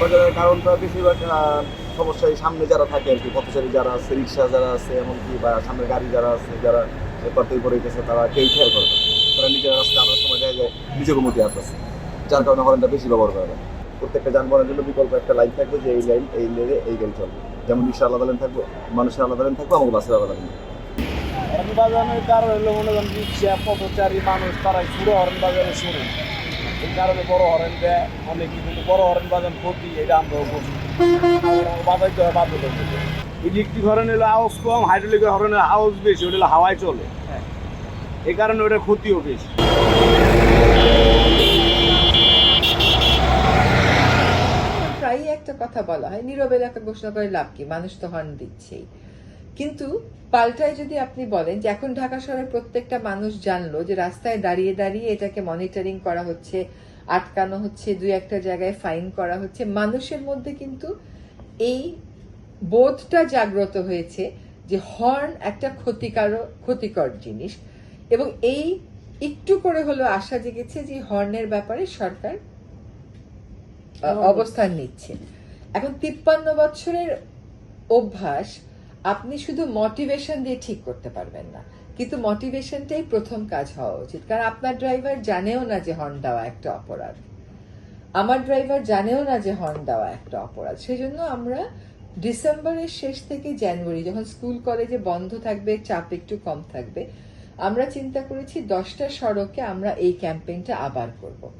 বাজারের কারণটা বেশিরভাগ সমস্যা সামনে যারা থাকে আর কি, পথচারী যারা আছে, রিক্সা যারা আছে, এমনকি বা সামনে গাড়ি যারা আছে, যারা পরে গেছে তারা কেউ খেয়াল করে না। তারা নিজের রাস্তা আমরা সময় দেয় যায় নিজের মধ্যে আসতেছে। যার কারণে হরেনটা বেশি ব্যবহার করে না। প্রত্যেকটা যানবাহনের জন্য বিকল্প একটা লাইন থাকবে যে এই লাইন, এই লেনে এই গাড়ি চলবে। যেমন রিক্সা আলাদা লাইন থাকবে, মানুষের আলাদা লাইন থাকবে আমাকে বাসের আলাদা লাইন হরেন বাজানোর কারণ হলো মনে করেন রিক্সা, পথচারী, মানুষ, তারাই শুরু হরেন বাজারে শুরু এই কারণে বড় হরেন দেয় অনেকই কিন্তু বড় হরেন বাজান ক্ষতি এটা আমরাও বাজাইতে হয় বাধ্য করতে ইলেকট্রিক হরেন হলো আওয়াজ কম হাইড্রোলিক হরেনের আওয়াজ বেশি ওটা হাওয়ায় চলে। এই কারণে ওটা ক্ষতিও বেশি। প্রায়ই একটা কথা বলা হয় নীরব এলাকা ঘোষণা করে লাভ কি? মানুষ তো হর্ন দিচ্ছেই। কিন্তু পাল্টায় যদি আপনি বলেন যে এখন ঢাকা শহরের প্রত্যেকটা মানুষ জানলো যে রাস্তায় দাঁড়িয়ে দাঁড়িয়ে এটাকে মনিটরিং করা হচ্ছে আটকানো হচ্ছে দুই একটা জায়গায় ফাইন করা হচ্ছে মানুষের মধ্যে কিন্তু এই বোধটা জাগ্রত হয়েছে যে হর্ন একটা ক্ষতিকার ক্ষতিকর জিনিস এবং এই একটু করে হলো আশা জেগেছে যে হর্নের ব্যাপারে সরকার অবস্থান নিচ্ছে। এখন তিপ্পান্ন বছরের অভ্যাস আপনি শুধু মোটিভেশন দিয়ে ঠিক করতে পারবেন না। কিন্তু মোটিভেশনটাই প্রথম কাজ হওয়া উচিত। কারণ আপনার ড্রাইভার জানেও না যে হর্ন দেওয়া একটা অপরাধ। আমার ড্রাইভার জানেও না যে হর্ন দেওয়া একটা অপরাধ। সেজন্য আমরা ডিসেম্বরের শেষ থেকে জানুয়ারি, যখন স্কুল, কলেজে বন্ধ থাকবে, চাপ একটু কম থাকবে, আমরা চিন্তা করেছি দশটা সড়কে আমরা এই ক্যাম্পেইনটা আবার করব।